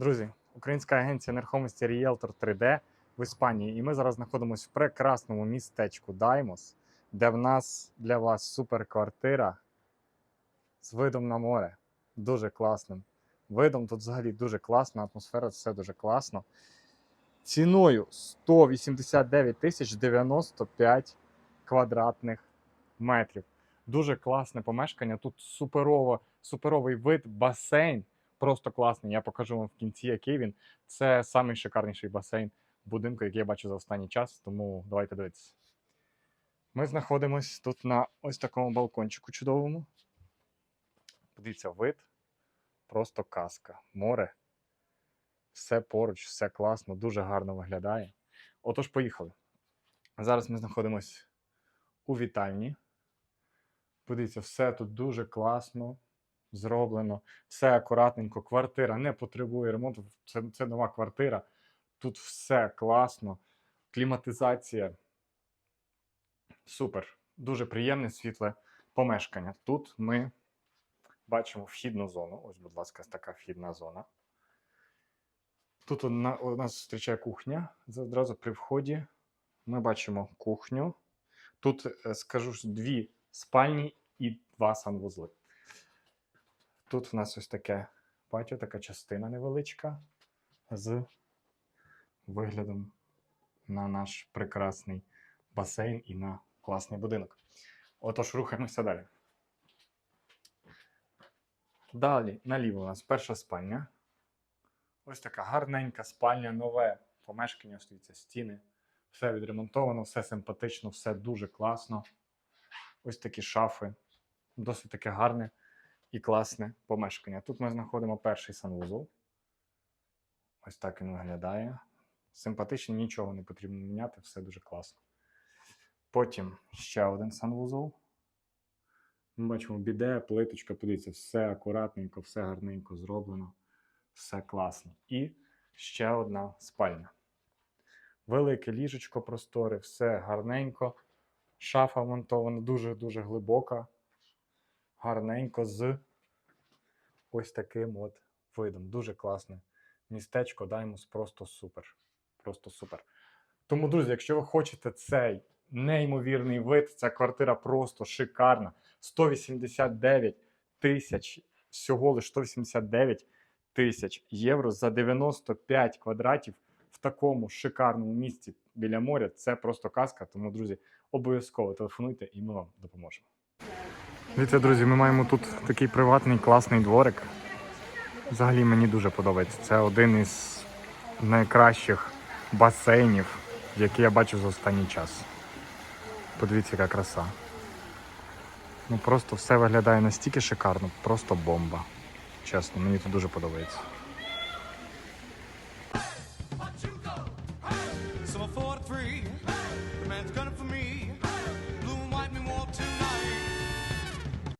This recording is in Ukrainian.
Друзі, українська агенція нерухомості Realtor 3D в Іспанії. І ми зараз знаходимося в прекрасному містечку Даймос, де в нас для вас суперквартира з видом на море. Дуже класним. Видом тут взагалі дуже класна, атмосфера, все дуже класно. Ціною 189 тисяч 95 квадратних метрів. Дуже класне помешкання. Тут суперово, суперовий вид, басейн. Просто класний. Я покажу вам в кінці, який він. Це самий шикарніший басейн будинку, який я бачу за останній час. Тому давайте дивитися. Ми знаходимося тут на ось такому балкончику чудовому. Подивіться, вид. Просто казка. Море. Все поруч, все класно, дуже гарно виглядає. Отож, поїхали. Зараз ми знаходимося у вітальні. Подивіться, все тут дуже класно зроблено, все акуратненько. Квартира не потребує ремонту. Це, це нова квартира. Тут все класно. Кліматизація. Супер. Дуже приємне світле помешкання. Тут ми бачимо вхідну зону. Ось, будь ласка, така вхідна зона. Тут у нас зустрічає кухня. Одразу при вході ми бачимо кухню. Тут, е, скажу дві спальні і два санвузли. Тут в нас ось таке патіо, така частина невеличка з виглядом на наш прекрасний басейн і на класний будинок. Отож, рухаємося далі. Далі наліво у нас перша спальня. Ось така гарненька спальня, нове помешкання, стоїться стіни. Все відремонтовано, все симпатично, все дуже класно. Ось такі шафи. Досить таке гарне і класне помешкання. Тут ми знаходимо перший санвузол. Ось так він виглядає. Симпатичний, нічого не потрібно міняти, все дуже класно. Потім ще один санвузол. Ми бачимо біде, плиточка, подивіться, все акуратненько, все гарненько зроблено, все класно. І ще одна спальня. Велике ліжечко просторе, все гарненько. Шафа монтована дуже-дуже глибока. Гарненько з ось таким от видом. Дуже класне містечко. Даймос просто супер. Просто супер. Тому, друзі, якщо ви хочете цей неймовірний вид, ця квартира просто шикарна. 189 тисяч, всього лише 189 тисяч євро за 95 квадратів в такому шикарному місці біля моря. Це просто казка. Тому, друзі, обов'язково телефонуйте і ми вам допоможемо. Дивіться, друзі, ми маємо тут такий приватний класний дворик. Взагалі мені дуже подобається. Це один із найкращих басейнів, які я бачив за останній час. Подивіться, яка краса. Ну просто все виглядає настільки шикарно, просто бомба. Чесно, мені тут дуже подобається. So